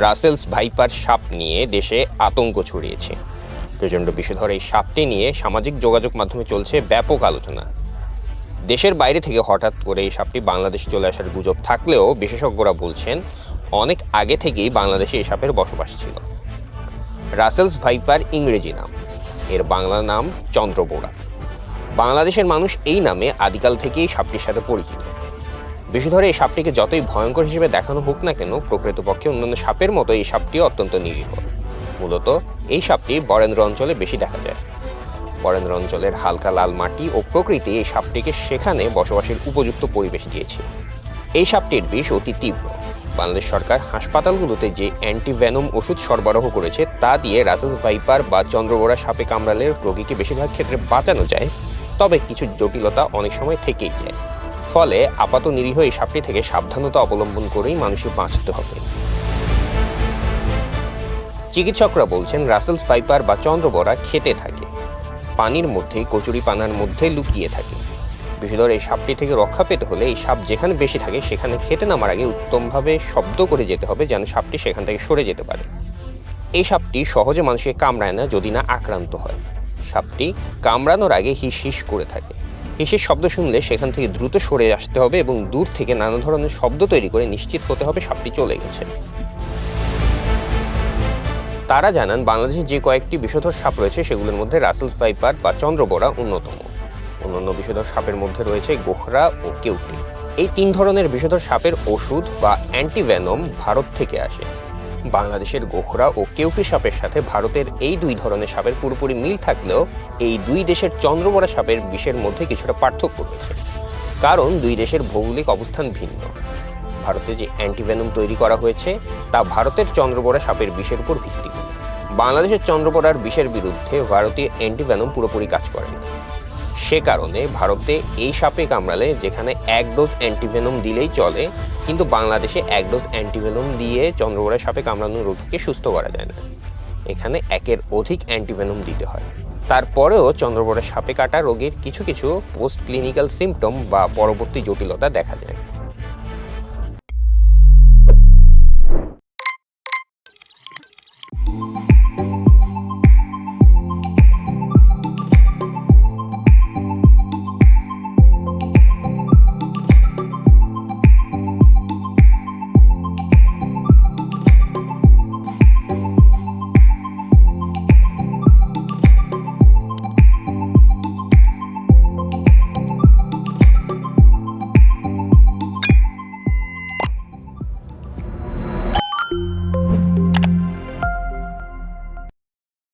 Russell's viper সাপ নিয়ে দেশে আতঙ্ক ছড়িয়েছে। প্রচণ্ড বিষধর এই সাপটি নিয়ে সামাজিক যোগাযোগ মাধ্যমে চলছে ব্যাপক আলোচনা। দেশের বাইরে থেকে হঠাৎ করে এই সাপটি বাংলাদেশে চলে আসার গুজব থাকলেও বিশেষজ্ঞরা বলছেন, অনেক আগে থেকেই বাংলাদেশে এই সাপের বসবাস ছিল। রাসেলস ভাইপার ইংরেজি নাম। এর বাংলা নাম চন্দ্রবোড়া বাংলাদেশের মানুষ এই নামে আদিকাল থেকেই সাপটির সাথে পরিচিত। বিষধরে এই সাপটিকে যতই ভয়ঙ্কর হিসেবে দেখানো হোক না কেন, প্রকৃতপক্ষে অন্যান্য সাপের মতো এই সাপটিও অত্যন্ত নিরীহ। মূলত এই সাপটি বরেন্দ্র অঞ্চলে বেশি দেখা যায়। বরেন্দ্র অঞ্চলের হালকা লাল মাটি ও প্রকৃতি এই সাপটিকে সেখানে বসবাসের উপযুক্ত পরিবেশ দিয়েছে। এই সাপটির বিষ অতি তীব্র। বাংলাদেশ সরকার হাসপাতালগুলোতে যে অ্যান্টিভেনম ওষুধ সরবরাহ করেছে, তা দিয়ে রাসেস ভাইপার বা চন্দ্রবোড়া সাপে কামড়ালে রোগীকে বেশিরভাগ ক্ষেত্রে বাঁচানো যায়, তবে কিছু জটিলতা অনেক সময় থেকেই যায়। ফলে আপাত নিরীহ এই সাপটি থেকে সাবধানতা অবলম্বন করেই মানুষের বাঁচতে হবে। চিকিৎসকরা বলছেন, রাসেলস ভাইপার বা চন্দ্রবরা খেতে থাকে। পানির মধ্যে, কচুরি পানার মধ্যে লুকিয়ে থাকে। বিষধর এই সাপটি থেকে রক্ষা পেতে হলে এই সাপ যেখানে বেশি থাকে, সেখানে খেতে নামার আগে উত্তমভাবে শব্দ করে যেতে হবে, যেন সাপটি সেখান থেকে সরে যেতে পারে। এই সাপটি সহজে মানুষকে কামড়ায় না, যদি না আক্রান্ত হয়। সাপটি কামড়ানোর আগে হিস হিস করে থাকে। হিসের শব্দ শুনলে সেখান থেকে দ্রুত সরে আসতে হবে এবং দূর থেকে নানা ধরনের শব্দ তৈরি করে নিশ্চিত হতে হবে সাপটি চলে গেছে। তারা জানান, বাংলাদেশে যে কয়েকটি বিষধর সাপ রয়েছে, সেগুলোর মধ্যে রাসেল ভাইপার বা চন্দ্রবোরা অন্যতম। অন্যান্য বিষধর সাপের মধ্যে রয়েছে গোখরা ও কেউটি। এই তিন ধরনের বিষধর সাপের ওষুধ বা অ্যান্টিভেনম ভারত থেকে আসে। বাংলাদেশের গোখরা ও কেউটি সাপের সাথে ভারতের এই দুই ধরনের সাপের পুরোপুরি মিল থাকলেও এই দুই দেশের চন্দ্রবোরা সাপের বিষের মধ্যে কিছুটা পার্থক্য রয়েছে। কারণ দুই দেশের ভৌগোলিক অবস্থান ভিন্ন। ভারতে যে অ্যান্টিভেনম তৈরি করা হয়েছে, তা ভারতের চন্দ্রবোরা সাপের বিষের উপর ভিত্তি। করে বাংলাদেশের চন্দ্রবোরার বিষের বিরুদ্ধে ভারতীয় অ্যান্টিভেনম পুরোপুরি কাজ করে না। সে কারণে ভারতে এই সাপে কামড়ালে যেখানে এক ডোজ অ্যান্টিভেনম দিলেই চলে, কিন্তু বাংলাদেশে এক ডোজ অ্যান্টিভেনম দিয়ে চন্দ্রবোরা সাপে কামড়ানো রোগীকে সুস্থ করা যায় না। এখানে একের অধিক অ্যান্টিভেনম দিতে হয়। তারপরেও চন্দ্রগড়ের সাপে কাটা রোগীর কিছু কিছু পোস্ট ক্লিনিক্যাল সিমটম বা পরবর্তী জটিলতা দেখা যায়।